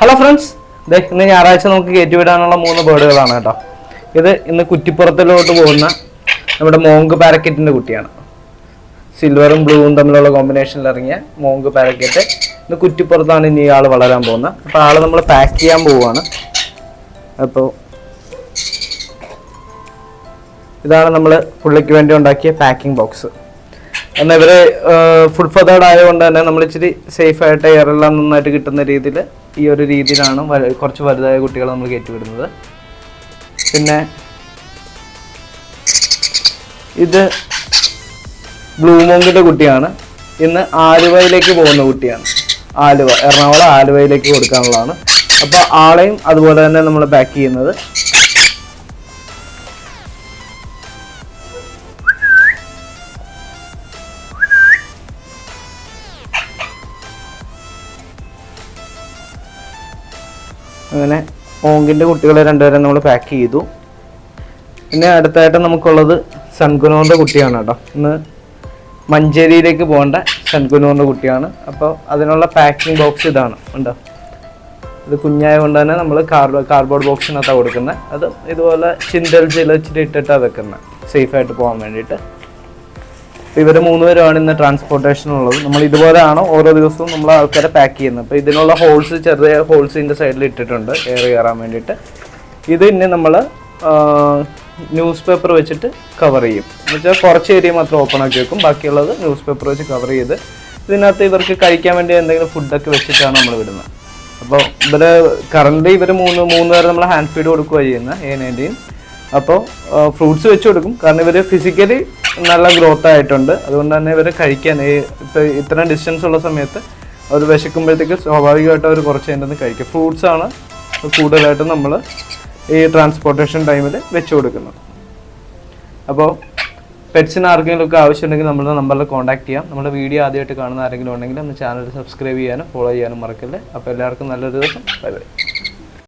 Hello friends ദേ ഇന്ന് ഞായറാഴ്ച നമുക്ക് കയറ്റിവിടാനുള്ള മൂന്ന് ബേർഡുകളാണ് കേട്ടോ. ഇത് ഇന്ന് കുറ്റിപ്പുറത്തിലോട്ട് പോകുന്ന നമ്മുടെ മോങ്ക് പാരക്കറ്റിന്റെ കുട്ടിയാണ്. സിൽവറും ബ്ലൂവും തമ്മിലുള്ള കോമ്പിനേഷനിൽ ഇറങ്ങിയ മോങ്ക് പാരക്കറ്റ്. ഇന്ന് കുറ്റിപ്പുറത്താണ് ഇനി ആൾ വളരാൻ പോകുന്നത്. അപ്പോൾ ആൾ നമ്മൾ പാക്ക് ചെയ്യാൻ പോവുകയാണ്. അപ്പോൾ ഇതാണ് നമ്മൾ പുള്ളിക്ക് വേണ്ടി ഉണ്ടാക്കിയ പാക്കിംഗ് ബോക്സ് എന്നാൽ ഇവർ ഫുഡ് ഫതേർഡ് ആയതുകൊണ്ട് തന്നെ നമ്മൾ ഇച്ചിരി സേഫായിട്ട് എയറെല്ലാം നന്നായിട്ട് കിട്ടുന്ന രീതിയിൽ ഈ ഒരു രീതിയിലാണ് കുറച്ച് വലുതായ കുട്ടികളെ നമ്മൾ കയറ്റിവിടുന്നത്. പിന്നെ ഇത് ബ്ലൂ മോങ്കിന്റെ കുട്ടിയാണ്. ഇന്ന് ആലുവയിലേക്ക് പോകുന്ന കുട്ടിയാണ്. ആലുവ എറണാകുളം ആലുവയിലേക്ക് കൊടുക്കാനുള്ളതാണ്. അപ്പോൾ ആളെയും അതുപോലെ തന്നെ നമ്മൾ പാക്ക് ചെയ്യുന്നത്. അങ്ങനെ ഓങ്കിന്റെ കുട്ടികളെ രണ്ടുപേരെ നമ്മൾ പാക്ക് ചെയ്തു. പിന്നെ അടുത്തായിട്ട് നമുക്കുള്ളത് സൺകുനോന്റെ കുട്ടിയാണ് കേട്ടോ. ഇന്ന് മഞ്ചേരിയിലേക്ക് പോകേണ്ട സൺകുനോന്റെ കുട്ടിയാണ്. അപ്പോൾ അതിനുള്ള പാക്കിംഗ് ബോക്സ് ഇതാണ് ഉണ്ടോ ഇത് കുഞ്ഞായ കൊണ്ട് തന്നെ നമ്മൾ കാർഡ് കാർഡ്ബോർഡ് ബോക്സിനകത്താണ് കൊടുക്കുന്നത് അത് ഇതുപോലെ ചിന്തൽ ചില ഇച്ചിരി ഇട്ടിട്ടാണ് വെക്കുന്നത് സേഫായിട്ട് പോകാൻ വേണ്ടിയിട്ട്. അപ്പോൾ ഇവർ മൂന്നുപേരുമാണ് ഇന്ന് ട്രാൻസ്പോർട്ടേഷൻ ഉള്ളത്. നമ്മൾ ഇതുപോലെയാണ് ഓരോ ദിവസവും നമ്മൾ ആൾക്കാരെ പാക്ക് ചെയ്യുന്നത്. അപ്പോൾ ഇതിനുള്ള ഹോൾസ് ചെറിയ ഹോൾസ് ഇതിന്റെ സൈഡിൽ ഇട്ടിട്ടുണ്ട്. എയർ കയറാൻ വേണ്ടിയിട്ട്. ഇത് ഇനി നമ്മൾ ന്യൂസ് പേപ്പർ വെച്ചിട്ട് കവർ ചെയ്യും. എന്ന് വെച്ചാൽ കുറച്ച് ഏരിയ മാത്രം ഓപ്പൺ ആക്കി വെക്കും. ബാക്കിയുള്ളത് ന്യൂസ് പേപ്പർ വെച്ച് കവർ ചെയ്ത് ഇതിനകത്ത് ഇവർക്ക് കഴിക്കാൻ വേണ്ടി എന്തെങ്കിലും ഫുഡൊക്കെ വെച്ചിട്ടാണ് നമ്മൾ വിടുന്നത്. അപ്പോൾ ഇവർ കറണ്ട് ഇവർ മൂന്ന് മൂന്ന് പേരെ നമ്മൾ ഹാൻഡ് ഫീഡ് കൊടുക്കുകയാണ് ചെയ്യുന്നത്. ഏനേന്റെയും അപ്പോൾ ഫ്രൂട്ട്സ് വെച്ച് കൊടുക്കും. കാരണം ഇവർ ഫിസിക്കലി നല്ല ഗ്രോത്ത് ആയിട്ടുണ്ട്. അതുകൊണ്ട് തന്നെ ഇവർ കഴിക്കാൻ ഈ ഇത്രയും ഡിസ്റ്റൻസ് ഉള്ള സമയത്ത് അവർ വിശക്കുമ്പോഴത്തേക്ക് സ്വാഭാവികമായിട്ട് അവർ കുറച്ച് കഴിഞ്ഞിട്ട് കഴിക്കും. ഫ്രൂട്ട്സ് ആണ് കൂടുതലായിട്ടും നമ്മൾ ഈ ട്രാൻസ്പോർട്ടേഷൻ ടൈമിൽ വെച്ച് കൊടുക്കുന്നത്. അപ്പോൾ പെറ്റ്സിന് ആർക്കെങ്കിലും ഒക്കെ ആവശ്യമുണ്ടെങ്കിൽ നമ്മൾ നമ്പറിൽ കോൺടാക്ട് ചെയ്യാം. നമ്മുടെ വീഡിയോ ആദ്യമായിട്ട് കാണുന്ന ആരെങ്കിലും ഉണ്ടെങ്കിൽ നമ്മൾ ചാനൽ സബ്സ്ക്രൈബ് ചെയ്യാനും ഫോളോ ചെയ്യാനും മറക്കല്ലേ. അപ്പോൾ എല്ലാവർക്കും നല്ലൊരു ദിവസം. Bye bye